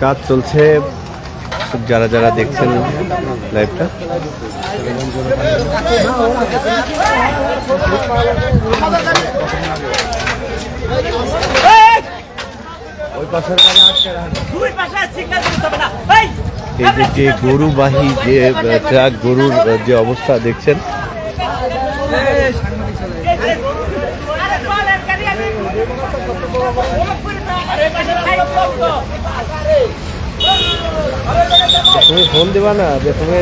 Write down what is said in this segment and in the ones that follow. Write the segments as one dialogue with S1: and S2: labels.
S1: কাজ চলছে। যারা যারা দেখছেন লাইভটা। এই! যে যে গরুবাহী যে ট্রাক গরুর যে অবস্থা দেখছেন। তুমি ফোন দিবা না? যে তুমি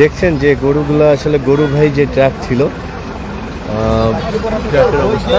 S1: দেখছেন যে গরুগুলো আসলে গরু ভাই যে ট্রাক ছিল ট্রাকের অবস্থা।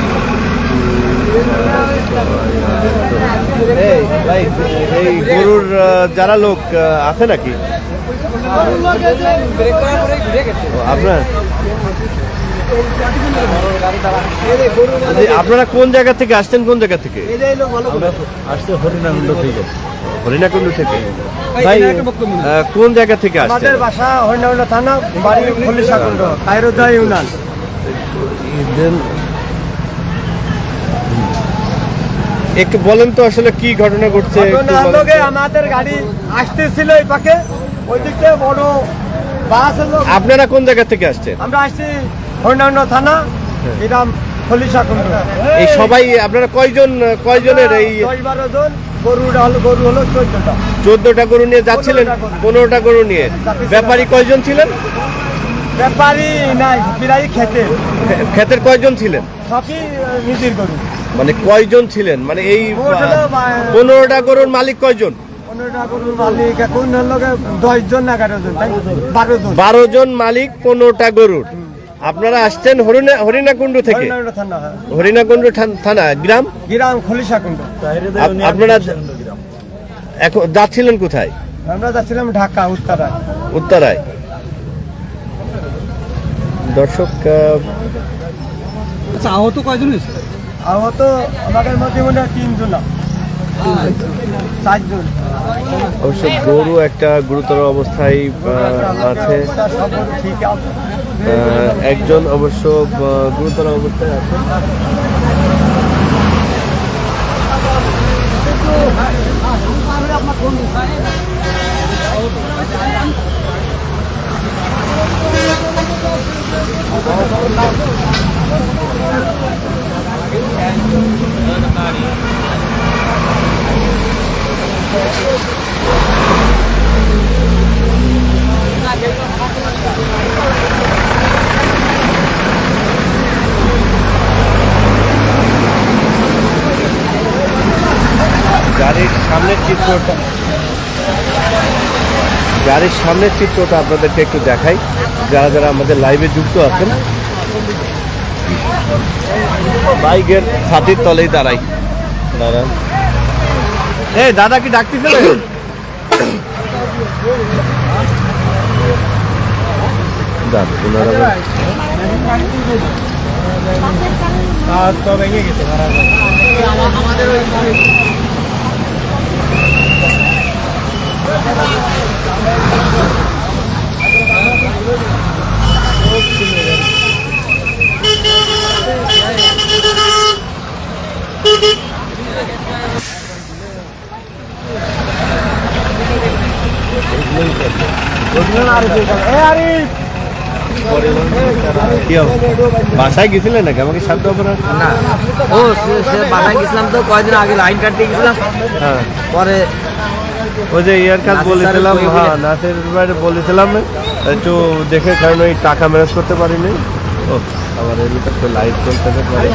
S1: এই গরুর যারা লোক আছে নাকি? আপনার? আপনারা কোন জায়গা থেকে আসছেন কোন জায়গা থেকে?
S2: আসছে হরিণাকুণ্ড থেকে।
S1: হরিণাকুণ্ড থেকে? ভাই কোন জায়গা থেকে আসছেন?
S3: বাসা হরিণাকুণ্ড থানা বাড়ি কায়রোদা ইউনান
S1: একটু বলেন তো আসলে কি ঘটনা ঘটছে।
S3: আমাদের গাড়ি আসতেছিল এই পাকে ওই দিক থেকে বড় বাস
S1: আপনারা কোন জায়গা থেকে আসছেন?
S3: আমরা আসছি হরিণাকুণ্ড থানা গ্রাম খলিশাকুণ্ড
S1: এই সবাই আপনারা কয়জন কয়জনের এই
S3: বারো জন গরু হলো গরু হলো চোদ্দটা।
S1: চোদ্দটা গরু নিয়ে যাচ্ছিলেন পনেরোটা গরু। নিয়ে। ব্যাপারী কয়জন ছিলেন?
S3: ব্যাপারী নাই বিরাই খেতে।
S1: খে- ক্ষেতের কয়জন ছিলেন?
S3: সবই নিজের গরু।
S1: মানে কয়জন ছিলেন? মানে এই পনেরোটা গরুর মালিক কয়জন?
S3: বারো জন
S1: মালিক পনেরোটা গরুর। আপনারা আসছেন হরিণা হরিণাকুণ্ড থেকে?
S3: হরিণাকুণ্ড থানা হ্যাঁ।
S1: গ্রাম?
S3: গ্রাম খলিশাকুণ্ড।
S1: আপনারা এখন যাচ্ছিলেন কোথায়?
S3: আমরা যাচ্ছিলাম ঢাকা উত্তরায়।
S1: উত্তরায়। দর্শক
S2: আচ্ছা আহত কয়জন হয়েছে?
S3: আহত আমাদের মধ্যে মনে হয় তিনজন চারজন।
S1: অবশ্য গরু একটা গুরুতর অবস্থায় আছে। একজন অবশ্য গুরুতর অবস্থায় আছে গাড়ির সামনের চিত্রটা। গাড়ির সামনের চিত্রটা আপনাদেরকে একটু দেখাই। যারা যারা আমাদের লাইভে যুক্ত আছেন, বাইকের ছাতির তলেই দাঁড়াই। দাঁড়ান। এই, দাদা কি ওনারা আবার-
S3: তো ভেঙে গেছে
S1: কি অবস্থা? বাসায় গেছিলেন নাকি? আমাকে সাধ্য অপরাধ
S4: না? ও সে সে বাসায় গেছিলাম তো কয়দিন আগে লাইন কাটতে গেছিলাম।
S1: হ্যাঁ।
S4: পরে
S1: ওই যে ইয়ার কাজ বলেছিলাম হ্যাঁ
S4: বলে-
S1: নাসির ভাইয়ের বলেছিলাম একটু দেখে কারণ ওই টাকা ম্যানেজ করতে পারিনি। ও আবার এমনিতে তো লাইভ চলতে পারে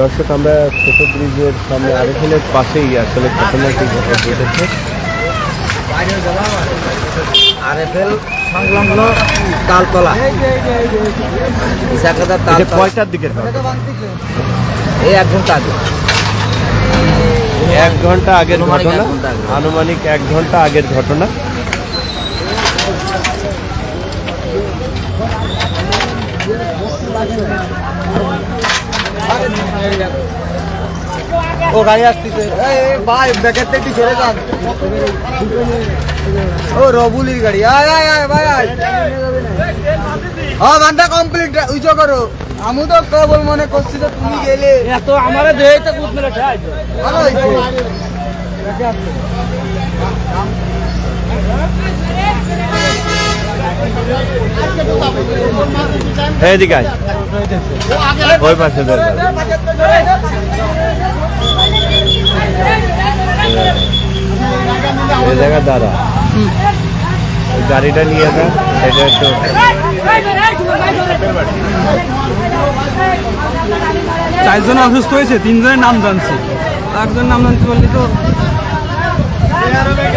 S1: দর্শক আমরা ছোট ব্রিজের সামনে আরেকজনের পাশেই আসলে ঘটনাটি ঘটেছে।
S5: আরএফএল সংলগ্ন তালতলা। ইসাকাদার
S1: কয়টার দিকের
S5: এই এক ঘণ্টা আগে।
S1: এক ঘণ্টা আগের ঘটনা?
S5: এক ঘণ্টা আগে।
S1: আনুমানিক এক ঘণ্টা আগের ঘটনা।
S4: ও গাড়ি আসতেছে। ভাই ব্যাকের থেকে ছেড়ে যান। ও রবুলির গাড়ি। আয় আয় আয় ভাই আয়। হ্যাঁ বান্ধা কমপ্লিট উঁচু করো। আমি তো কেবল মনে করছি যে তুমি গেলে।
S2: এত আমারে দেই তো কুত মেরে ঠাই
S4: ভালো হয়েছে।
S1: এদিকে আয়। ওই পাশে এই জায়গা ওই গাড়িটা নিয়ে যা, এটা একটু
S2: চারজন অসুস্থ হয়েছে, তিনজনের নাম জানছি। একজন নাম জানতে পারলি তো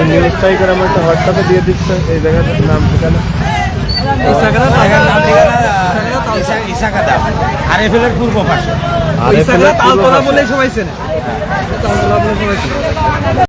S1: নিউজটাই করে আমার একটা হোয়াটসঅ্যাপে দিয়ে দিচ্ছে এই জায়গাটার নাম ঠিকানা।
S4: আরএফএলের পূর্ব পাশে।
S1: আর
S2: ইসাকাদা তালতলা বলে সবাই চেনে। তালতলা বলে সবাই চেনে।